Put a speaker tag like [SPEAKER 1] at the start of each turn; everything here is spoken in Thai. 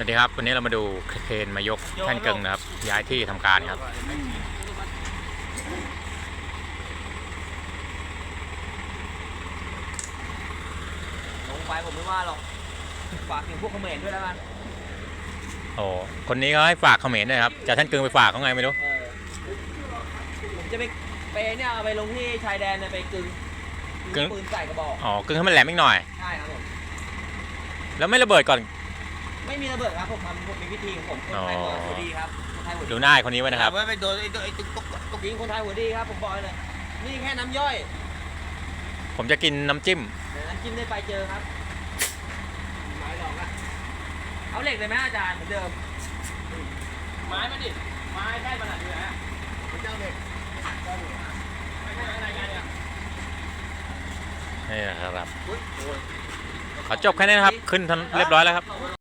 [SPEAKER 1] สวัสดีครับวันนี้เรามาดูเคนมายกแท่นกึ่งนะครับ ย้ายที่ทำการครับ
[SPEAKER 2] ลงไปผมไม่ว่าหรอกฝากถึงพวกเขมรด้วยแล้วกัน
[SPEAKER 1] โอ้คนนี้ก็ให้ฝากเขมรด้วยครับจะแท่นกึ่งไปฝากเขาไงไม่รู้
[SPEAKER 2] เออผมจะไปไปเนี่ยเอาไปลงที่ชายแดนเนี่ยไปกึง
[SPEAKER 1] กึ่ง
[SPEAKER 2] ปืนใส่กระบอก
[SPEAKER 1] อ๋อกึ่งให้มันแหลมอีกหน่อย
[SPEAKER 2] ใช่ครับผม
[SPEAKER 1] แล้วไม่ระเบิดก่อน
[SPEAKER 2] ไม่มีระเบิดครับผมทำผมมีวิธีของผมคนไทย
[SPEAKER 1] อ๋อ
[SPEAKER 2] หัวดีครับคนไทยหัวดี
[SPEAKER 1] ดูหน้าไอ้คนนี้ไว้นะครับ
[SPEAKER 3] ไว้ไปโดนไอ้ตัวไอ้ตุ๊กตุ๊กตุ๊ก
[SPEAKER 2] ยิงคนไทยหัวดีครับผมบอกเลยนี่แค่น้ำย่อย
[SPEAKER 1] ผมจะกินน้ำจิ้ม
[SPEAKER 2] เดี๋ยวน้ำจิ้มได้ไปเจอครับไม้หลอกอะเอาเหล็กเลยไหมอาจารย์เหมือนเดิมไม้มาดิไม้ใช่มันอะดูนะ
[SPEAKER 3] เจ้าเด็ก
[SPEAKER 2] ไม่ใช่อะไรกันเนี่ย
[SPEAKER 1] นี่นะครับ
[SPEAKER 3] อุ้ยโอ้ย
[SPEAKER 1] ขอจบแค่นี้นะครับ ขึ้นทันเรียบร้อยแล้วครับ
[SPEAKER 2] โ